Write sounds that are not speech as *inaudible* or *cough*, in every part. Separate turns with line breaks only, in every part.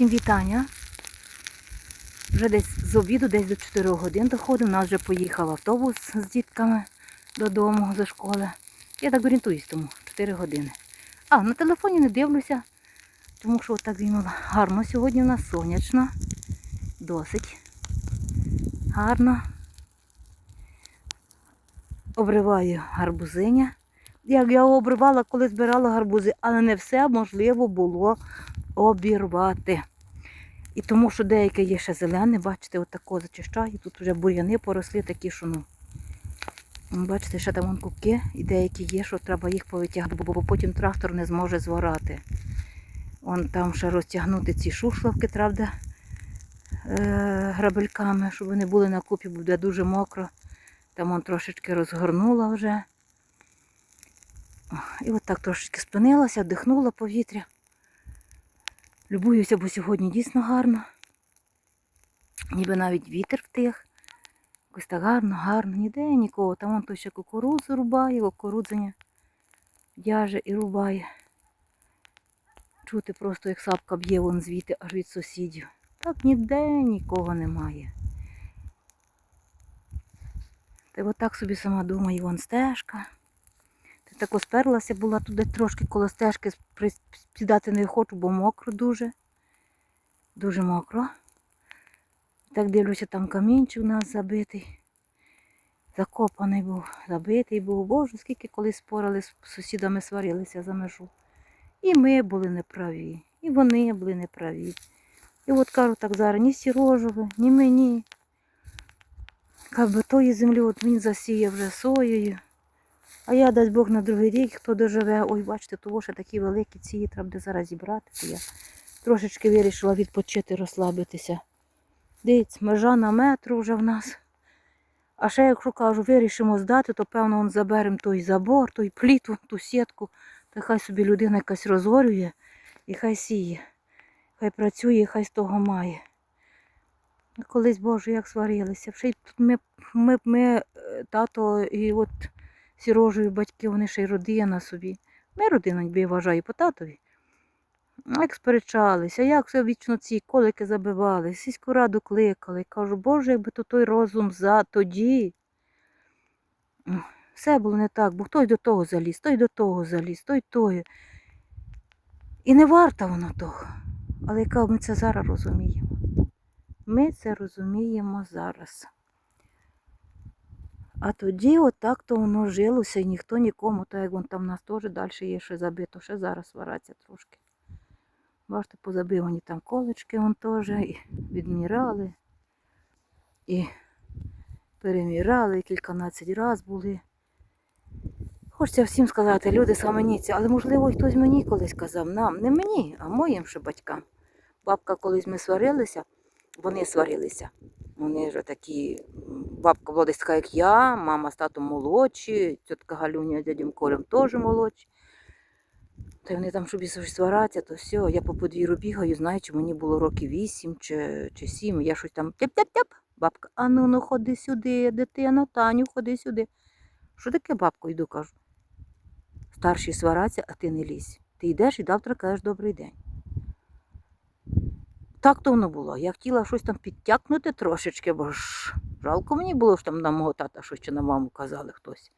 Всім вітання. Вже десь з обіду, десь до 4 годин доходив. У нас вже поїхав автобус з дітками додому зі школи. Я так орієнтуюсь тому 4 години. А, на телефоні не дивлюся, тому що так зімало. Гарно сьогодні у нас сонячно. Досить гарно. Обриваю гарбузиня. Як я обривала, коли збирала гарбузи, але не все можливо було обірвати. І тому, що деяке є ще зелене, бачите, отако зачищаю. Тут вже бур'яни поросли такі, що ну. Бачите, ще там вон кубки, і деякі є, що треба їх повитягати, бо потім трактор не зможе зворати. Вон там ще розтягнути ці шушлавки, правда, е, грабельками, щоб вони були на купі, буде дуже мокро. Там он трошечки розгорнула вже. І от так трошечки спинилася, вдихнула повітря. Любуюся, бо сьогодні дійсно гарно. Ніби навіть вітер втих. Якось так гарно, гарно, ніде нікого. Там вон той ще кукурудзу рубає, кукурудзення в'яже і рубає. Чути просто, як сапка б'є вон звідти аж від сусідів. Так ніде нікого немає. Та й отак собі сама думаю, вон стежка. Та так сперлася була туди трошки коло стежки, сідати не хочу, бо мокро дуже. Дуже мокро. Так дивлюся, там камінчик у нас забитий. Закопаний був, забитий був. Боже, скільки колись спорили з сусідами, сварилися за межу. І ми були неправі, і вони були неправі. І от кажу так зараз, ні сірожове, ні мені. Якби тої землі от він засіє вже соєю. А я дасть Бог на другий рік, хто доживе. Ой, бачите, того ще такі великі ці треба буде зараз зібрати. То я трошечки вирішила відпочити, розслабитися. Дивіться, межа на метру вже в нас. А ще, якщо кажу, вирішимо здати, то певно он заберемо той забор, той пліту, ту сітку, та хай собі людина якась розорює і хай сіє. Хай працює, хай з того має. Колись, Боже, як сварилися. Ми, ми, ми, е, тато і от сірожою батьки, вони ще й родина собі. Ми родина, я вважаю, по татові. Як сперечалися, як все вічно ці колики забивали, сільську раду кликали. Кажу, Боже, якби то той розум за тоді. Все було не так, бо хтось до того заліз, той до того заліз, той той. І не варто воно того. Але яка ми це зараз розуміємо? Ми це розуміємо зараз. А тоді отак то воно жилося і ніхто нікому, так як вон там у нас теж далі є ще забито, ще зараз свараться трошки. Бачите, позабивані там колечки вон теж, і відмірали, і перемірали, кільканадцять разів були. Хочеться всім сказати, люди самоніці, але можливо хтось мені колись казав, нам, не мені, а моїм ще батькам. Бабка колись ми сварилися, вони сварилися. Вони вже такі, бабка була десь така, як я, мама з татом молодші, тітка Галюня з дядем Колем теж молодші. Та вони там, щоб щось свараться, то все, я по подвір'ю бігаю, знаю, чи мені було років вісім чи, чи сім, я щось там тяп-тяп-тяп. Бабка, а ну ну ходи сюди, дитино, Таню, ходи сюди. Що таке, бабко, йду, кажу. Старші свараться, а ти не лізь. Ти йдеш і завтра кажеш добрий день. Так то воно було. Я хотіла щось там підтякнути трошечки, бо ж жалко мені було, що там на мого тата щось чи на маму казали хтось.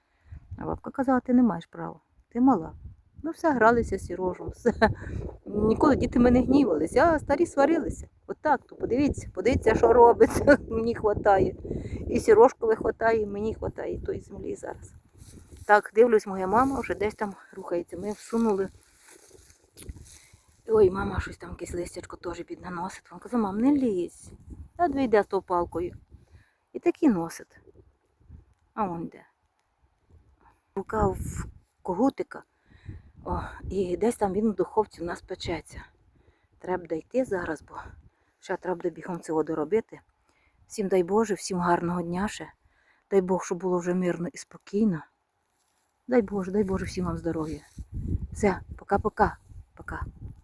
А бабка казала, ти не маєш права, ти мала. Ну все, гралися з сірожем, все. Ніколи діти мене гнівалися, а старі сварилися. Отак, то подивіться, подивіться, що робиться. *laughs* Мені вистачає. І сірожкові вистачає, і мені вистачає тої землі зараз. Так, дивлюсь, моя мама вже десь там рухається. Ми всунули. Ой, мама щось там якесь листячко теж піднаносить. Вона казала, мам, не лізь. Я двійде з тою палкою. І такі носить. А он де. Рука в когутика. О, і десь там він в духовці у нас печеться. Треба дойти зараз, бо ще треба буде бігом цього доробити. Всім дай Боже, всім гарного дня ще. Дай Бог, щоб було вже мирно і спокійно. Дай Боже, дай Боже всім вам здоров'я. Все, пока-пока. Пока.